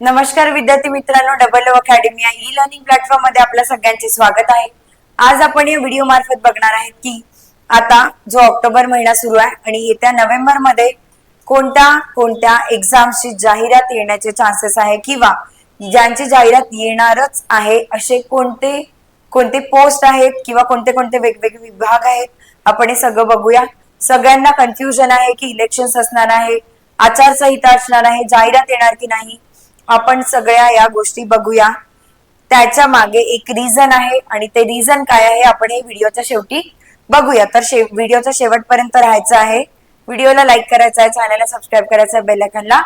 नमस्कार विद्यार्थी मित्रांनो डबल अकॅडमी या ई लर्निंग प्लॅटफॉर्ममध्ये आपल्या सगळ्यांचे स्वागत आहे. आज आपण या व्हिडिओ मार्फत बघणार आहेत की आता जो ऑक्टोबर महिना सुरू आहे आणि येत्या नोव्हेंबरमध्ये कोणत्या कोणत्या एक्झामची जाहिरात येण्याचे चान्सेस आहे किंवा ज्यांची जाहिरात येणारच आहे असे कोणते कोणते पोस्ट आहेत किंवा कोणते कोणते वेगवेगळे विभाग आहेत आपण हे सगळं बघूया. सगळ्यांना कन्फ्युजन आहे की इलेक्शन असणार आहे आचारसंहिता असणार आहे जाहिरात येणार की नाही. आपण सगळ्या या गोष्टी बघूया. त्याच्यामागे एक रिझन आहे आणि ते रिझन काय आहे आपण हे व्हिडिओच्या शेवटी बघूया. तर शे व्हिडिओच्या शेवटपर्यंत राहायचं आहे. व्हिडिओला लाईक करायचा आहे चॅनलला सबस्क्राईब करायचं आहे बेलायकनला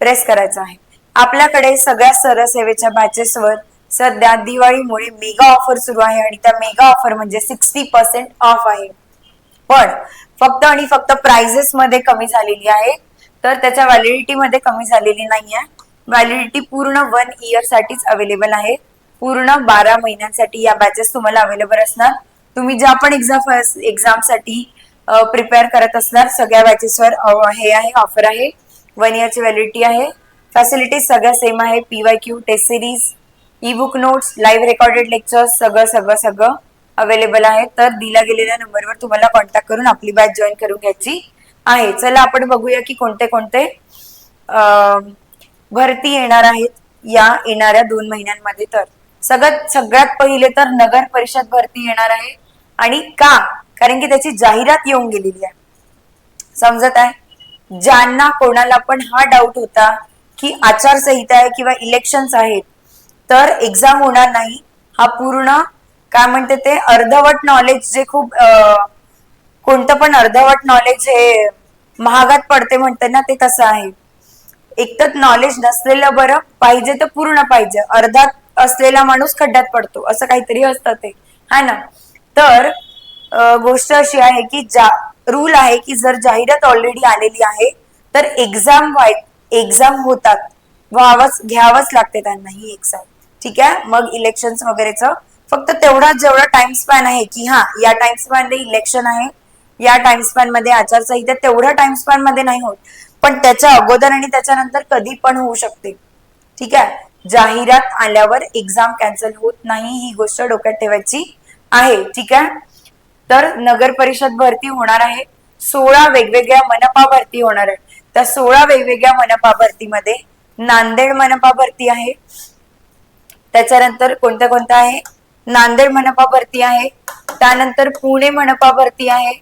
प्रेस करायचं आहे. आपल्याकडे सगळ्या सरसेवेच्या बॅचेसवर सध्या दिवाळीमुळे मेगा ऑफर सुरू आहे आणि त्या मेगा ऑफर म्हणजे सिक्स्टी पर्सेंट ऑफ आहे. पण फक्त आणि फक्त प्राइजेस मध्ये कमी झालेली आहे. तर त्याच्या व्हॅलिडिटी मध्ये कमी झालेली नाहीये. व्हॅलिडिटी पूर्ण वन इयर साठीच अवेलेबल आहे. पूर्ण बारा महिन्यांसाठी या बॅचेस तुम्हाला अवेलेबल असणार. तुम्ही ज्या पण एक्झाम एक्झामसाठी प्रिपेअर करत असणार सगळ्या बॅचेसवर हे आहे ऑफर आहे. वन इयरची व्हॅलिडिटी आहे. फॅसिलिटीज सगळ्या सेम आहे. PY Q test series e book notes live recorded lectures सगळं सगळं सगळं अवेलेबल आहे. तर दिल्या गेलेल्या नंबरवर तुम्हाला कॉन्टॅक्ट करून आपली बॅच जॉईन करून घ्यायची आहे. चला आपण बघूया की कोणते कोणते भरती येणार आहेत या येणाऱ्या दोन महिन्यांमध्ये तर. सगळ्यात सगळ्यात पहिले तर नगर परिषद भरती येणार आहे आणि का? कारण की त्याची जाहिरात येऊन गेलेली आहे. समजत आहे? ज्यांना कोणाला पण हा डाऊट होता की आचारसंहिता आहे किंवा इलेक्शन्स आहेत तर एक्झाम होणार नाही. हा पूर्ण काय म्हणते ते अर्धवट नॉलेज जे खूप कोणतं पण अर्धवट नॉलेज हे महागात पडते म्हणते ना ते तसं आहे. एक तर नॉलेज नसलेलं बरं पाहिजे तर पूर्ण पाहिजे. अर्धात असलेला माणूस खड्ड्यात पडतो असं काहीतरी असतं ते. हा ना? तर गोष्ट अशी आहे की जा रूल आहे की जर जाहिरात ऑलरेडी आलेली आहे तर एक्झाम वाय एक्झाम होतात. व्हावंच घ्यावंच लागते त्यांना ही एक्झाम ठीक आहे? मग इलेक्शन वगैरेच फक्त तेवढा जेवढा टाइम स्पॅन आहे की हा या टाइम स्पॅनमध्ये इलेक्शन आहे या टाइम स्पॅनमध्ये आचारसंहिता तेवढ्या टाइम स्पॅनमध्ये नाही होत. पण त्याच्या अगोदर आणि त्याच्यानंतर कधी पण होऊ शकते. ठीक आहे? जाहिरात आल्यावर एक्झाम कॅन्सल होत नाही ही गोष्ट डोक्यात ठेवायची आहे. ठीक आहे? तर नगर परिषद भरती होणार आहे. सोळा वेगवेगळ्या मनपा भरती होणार आहे. त्या सोळा वेगवेगळ्या मनपा भरतीमध्ये नांदेड मनपा भरती आहे. त्याच्यानंतर कोणत्या कोणत्या आहे? नांदेड मनपा भरती आहे. त्यानंतर पुणे मनपा भरती आहे.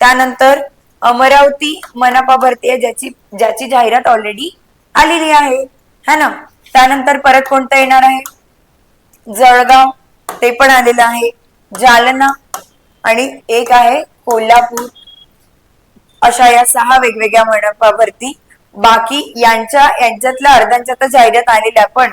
त्यानंतर अमरावती मनपा भरती आहे ज्याची ज्याची जाहिरात ऑलरेडी आलेली आहे. है ना? त्यानंतर परत कोणतं येणार आहे? जळगाव ते पण आलेलं आहे. जालना आणि एक आहे कोल्हापूर. अशा या सहा वेगवेगळ्या मनपावरती. बाकी यांच्या यांच्यातल्या अर्ध्यांच्या तर जाहिरात आलेल्या पण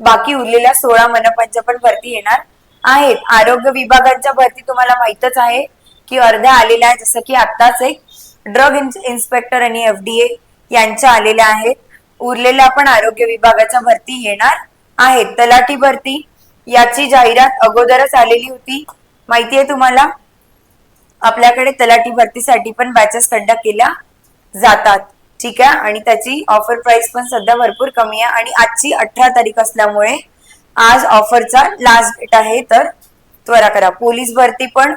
बाकी उरलेल्या सोळा मनपांच्या पण भरती येणार आहेत. आरोग्य विभागांच्या भरती तुम्हाला माहितच आहे. की अर्ध्या आलेल्या आहेत जसं की आत्ताच एक ड्रग इन्स्पेक्टर आणि एफडीए यांच्या आलेल्या आहेत. उरलेल्या पण आरोग्य विभागाच्या भरती येणार आहेत. तलाठी भरती याची जाहिरात अगोदरच आलेली होती. माहिती आहे तुम्हाला? आपल्याकडे तलाठी भरतीसाठी पण बॅचेस कंडक्ट केल्या जातात. ठीक आहे? आणि त्याची ऑफर प्राइस पण सध्या भरपूर कमी आहे आणि आजची अठरा तारीख असल्यामुळे आज ऑफरचा लास्ट डेट आहे. तर त्वरा करा. पोलीस भरती पण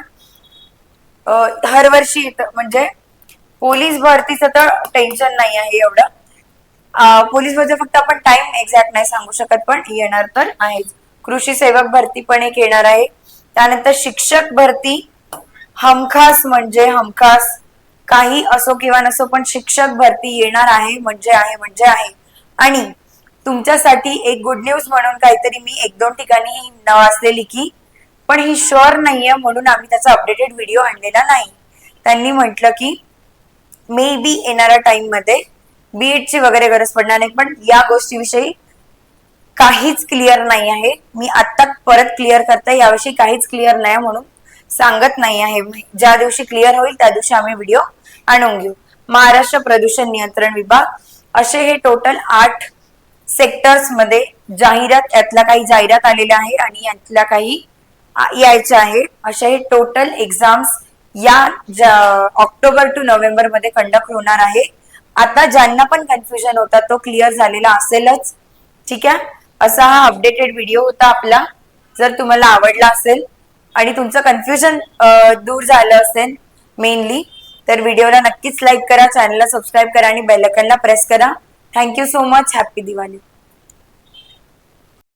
हर वर्षी येतं म्हणजे पोलीस भरतीचं तर टेन्शन नाही आहे एवढं. पोलीस भरती फक्त आपण टाइम एक्झॅक्ट नाही सांगू शकत पण येणार तर आहेच. कृषी सेवक भरती पण एक येणार आहे. त्यानंतर शिक्षक भरती हमखास म्हणजे हमखास. काही असो किंवा नसो पण शिक्षक भरती येणार आहे म्हणजे आहे म्हणजे आहे. आणि तुमच्यासाठी एक गुड न्यूज म्हणून काहीतरी मी एक दोन ठिकाणी ही वाचलेली की पण ही शुअर नाहीये म्हणून आम्ही त्याचा अपडेटेड व्हिडिओ आणलेला नाही. त्यांनी म्हटलं की मे बी येणाऱ्या टाइममध्ये बीएड ची वगैरे गरज पडणार नाही पण या गोष्टीविषयी काहीच क्लिअर नाही आहे. मी आत्ता परत क्लिअर करते याविषयी काहीच क्लिअर नाही म्हणून सांगत नाही आहे. ज्या दिवशी क्लिअर होईल त्या दिवशी आम्ही व्हिडिओ आणून घेऊ. महाराष्ट्र प्रदूषण नियंत्रण विभाग असे हे टोटल आठ सेक्टर्समध्ये जाहिरात यातल्या काही जाहिरात आलेल्या आहे आणि यातल्या काही यायच्या आहे. अशा हे टोटल एक्झाम्स या ऑक्टोबर टू नोव्हेंबरमध्ये कंडक्ट होणार आहे. आता ज्यांना पण कन्फ्युजन होता तो क्लिअर झालेला असेलच. ठीक आहे? असा हा अपडेटेड व्हिडिओ होता आपला. जर तुम्हाला आवडला असेल आणि तुमचं कन्फ्युजन दूर झालं असेल मेनली तर व्हिडिओला नक्कीच लाईक करा चॅनलला सबस्क्राईब करा आणि बेलकनला प्रेस करा. Thank you so much happy Diwali